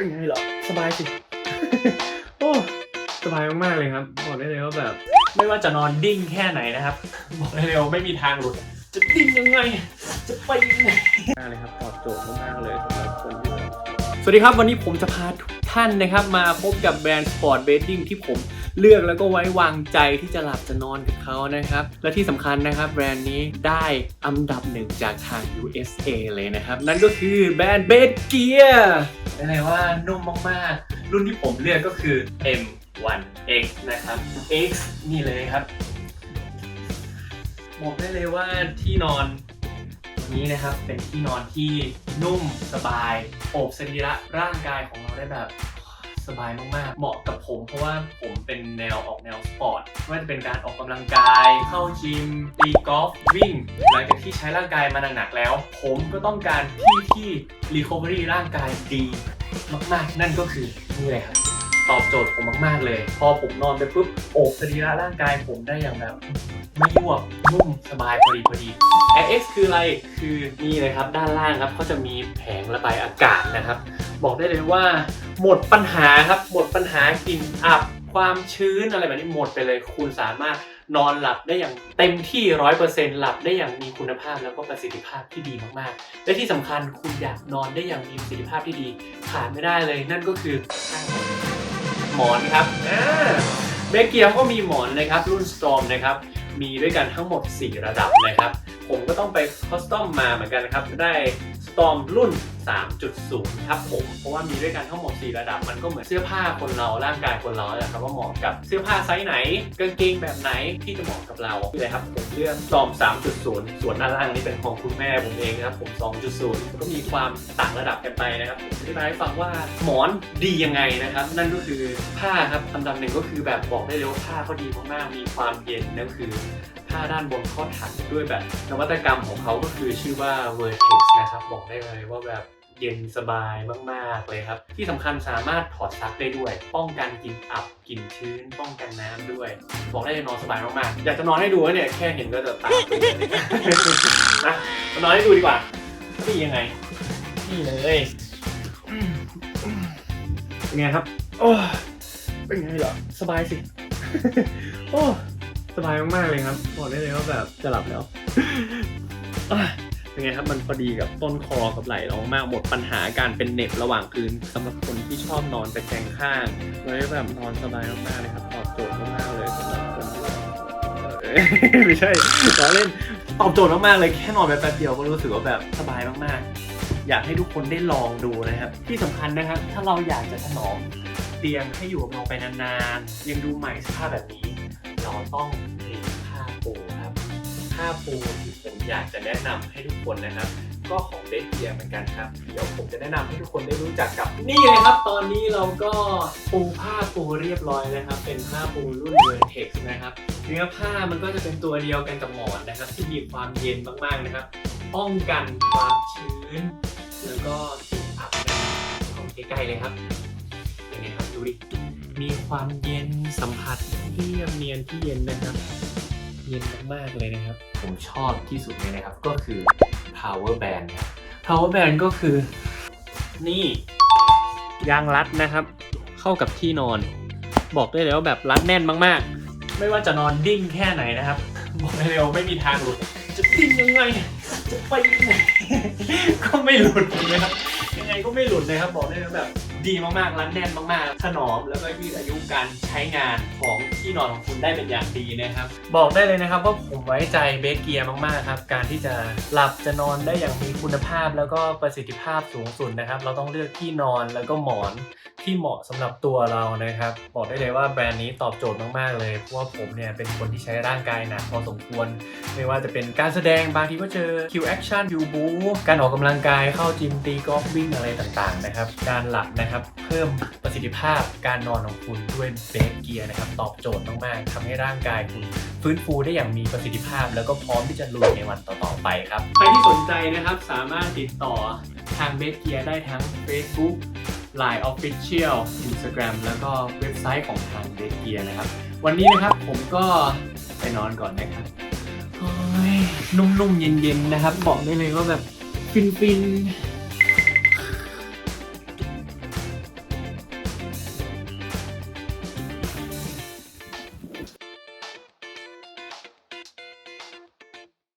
เป็นไงเหรอ สบายสิ โอ้สบายมากๆเลยครับ บอกได้เลยว่าแบบ ไม่ว่าจะนอนดิ้งแค่ไหนนะครับ บอกได้เลยว่าไม่มีทางหลุด จะดิ้งยังไง จะไปยังไงมากเลยครับตอบโจทย์มากๆเลยสำหรับคนที่แบบสวัสดีครับวันนี้ผมจะพาทุกท่านนะครับ มาพบกับแบรนด์สปอร์ตเบดดิ้งที่ผมเลือกแล้วก็ไว้วางใจที่จะหลับจะนอนกับเขานะครับ และที่สำคัญนะครับ แบรนด์นี้ได้อันดับหนึ่งจากทาง USA เลยนะครับ นั่นก็คือแบรนด์เบดเกีย ได้เลยว่านุ่มมากๆ รุ่นที่ผมเลือกก็คือ M1X นะครับ X นี่เลยครับบอกได้เลยว่าที่นอนตัวนี้นะครับเป็นที่นอนที่นุ่มสบายโอบสรีระร่างกายของเราได้แบบ สบายมากๆ เหมาะกับผม เพราะว่าผมเป็นแนวออกแนวสปอร์ตไม่ว่าจะเป็นการออกกำลังกาย เข้าจิมตีกอล์ฟวิ่ง หลังจากที่ใช้ร่างกายมาหนักๆแล้ว ผมก็ต้องการที่ที่รีคอเวอรี่ร่างกายดี มากๆ นั่นก็คือนี่เลยครับ ตอบโจทย์ผมมากๆเลย พอผมนอนไปปุ๊บอบสรีระร่างกายผมได้อย่างแบบไม่ยวบนุ่มสบายพอดีพอดี Air X คืออะไรคือนี่เลยครับด้านล่างครับเขาจะมีแผงระบายอากาศนะครับ บอกได้เลยว่า หมดปัญหาครับหมดปัญหากลิ่นอับความชื้นอะไรแบบนี้หมดไปเลย คุณสามารถนอนหลับได้อย่างเต็มที่ร้อยเปอร์เซ็นต์หลับได้อย่างมีคุณภาพแล้วก็ประสิทธิภาพที่ดีมากๆ และที่สำคัญคุณอยากนอนได้อย่างมีประสิทธิภาพที่ดีขาดไม่ได้เลย นั่นก็คือ มอนครับเบเกียก็มีหมอนนะครับรุ่น Storm นะครับมีด้วยกันทั้งหมด 4 ระดับนะครับ ผมก็ต้องไปคอสตอมมาเหมือนกันนะครับ ได้ Storm รุ่น 3.0 ครับผม เพราะว่ามีด้วยกันทั้งหมด 4 ระดับ มันก็เหมือนเสื้อผ้าคนเรา ร่างกายคนเราแหละครับว่าเหมาะกับเสื้อผ้าไซส์ไหนกางเกงแบบไหนที่จะเหมาะกับเราเลยครับผมเลือก Storm 3.0 ส่วนด้านล่างนี่เป็นของคุณแม่ผมเองนะครับผม 2.0 ก็มีความต่างระดับกันไปนะครับผมจะอธิบายให้ฟังว่าหมอนดียังไงนะครับ นั่นก็คือผ้าครับอันดับหนึ่งก็คือแบบบอกได้เลยว่าผ้าเขาดีมากๆ มีความเย็นนั่นคือผ้าด้านบนเขาถักด้วยแบบนวัตกรรมของเขาก็คือชื่อว่า Vertex นะครับ บอกได้เลยว่าแบบ เย็นสบายมาก ๆ เลยครับ ที่สำคัญสามารถถอดซักได้ด้วย ป้องกันกลิ่นอับกลิ่นชื้น ป้องกันน้ำด้วย บอกได้เลยนอนสบายมากๆ อยากจะนอนให้ดูนะเนี่ยแค่เห็นก็จะตาตื่นเลยนะมานอนให้ดูดีกว่านี่ยังไง นี่เลยเป็นไงครับ โอ้เป็นไงเหรอสบายสิ โอ้สบายมากๆเลยครับบอกได้เลยว่าแบบจะหลับแล้ว เป็นไงครับมันพอดีกับต้นคอกับไหล่เรามากหมดปัญหาการเป็นเหน็บระหว่างคืนสำหรับคนที่ชอบนอนตะแคงข้างเลยแบบนอนสบายมากๆเลยครับตอบโจทย์มากๆเลยสำหรับคนที่แบบเอ้ยไม่ใช่ล้อเล่นตอบโจทย์มากๆเลยแค่นอนไปแป๊บเดียวก็รู้สึกว่าแบบสบายมากๆ อยากให้ทุกคนได้ลองดูนะครับ ที่สำคัญนะครับ ถ้าเราอยากจะถนอมเตียงให้อยู่กับเราไปนานๆยังดูใหม่สภาพแบบนี้ เราต้องเปลี่ยนผ้าปูาปูที่ผมอยากจะแนะนำให้ทุกคนนะครับ ก็ของเบสเกียเหมือนกันครับ เดี๋ยวผมจะแนะนำให้ทุกคนได้รู้จักกับ นี่เลยครับ ตอนนี้เราก็ปูผ้าปูเรียบร้อยนะครับ เป็นผ้าปูรุ่น Vertex นะครับ เนื้อผ้ามันก็จะเป็นตัวเดียวกันกับหมอนนะครับ ที่มีความเย็นมากๆนะครับ ป้องกันความชื้น แล้วก็กลิ่นอับนะครับของใกล้ๆเลยครับเป็นไงครับดูดิมีความเย็นสัมผัสที่เรียบเนียนที่เย็นนะครับ เย็นมากๆเลยนะครับ ผมชอบที่สุดเลยนะครับ ก็คือ power band ครับ power band ก็คือ นี่ยางรัดนะครับ เข้ากับที่นอน บอกได้เลยว่าแบบรัดแน่นมากๆ ไม่ว่าจะนอนดิ้งแค่ไหนนะครับ บอกได้เลยว่าไม่มีทางหลุด จะดิ้งยังไง จะไปยังไง ก็ไม่หลุดนะครับ ยังไงก็ไม่หลุดนะครับ บอกได้เลยว่าแบบ ดีมากๆรัดแน่นมากๆถนอมแล้วก็ยืดอายุการใช้งานของที่นอนของคุณได้เป็นอย่างดีนะครับ บอกได้เลยนะครับว่าผมไว้ใจเบสเกียร์มากๆครับ การที่จะหลับจะนอนได้อย่างมีคุณภาพ แล้วก็ประสิทธิภาพสูงสุดนะครับ เราต้องเลือกที่นอนแล้วก็หมอนที่เหมาะสำหรับตัวเรานะครับ บอกได้เลยว่าแบรนด์นี้ตอบโจทย์มากๆ เลยเพราะว่าผมเนี่ยเป็นคนที่ใช้ร่างกายหนักพอสมควร ไม่ว่าจะเป็นการแสดงบางทีก็เจอคิวแอคชั่นคิวบูการออกกำลังกายเข้าจิมตีกอล์ฟวิ่งอะไรต่างๆนะครับ การหลับนะครับเพิ่มประสิทธิภาพการนอนของคุณด้วยเบสเกียร์นะครับตอบโจทย์มากๆทำให้ร่างกายคุณฟื้นฟูได้อย่างมีประสิทธิภาพ แล้วก็พร้อมที่จะลุยในวันต่อๆไปครับใครที่สนใจนะครับสามารถติดต่อทางเบสเกียร์ได้ทั้ง Facebook Line Official Instagram แล้วก็เว็บไซต์ของทางเดเกียนะครับ วันนี้นะครับผมก็ไปนอนก่อนนะครับนุ่มๆเย็นๆนะครับ บอกได้เลยว่าแบบฟินๆ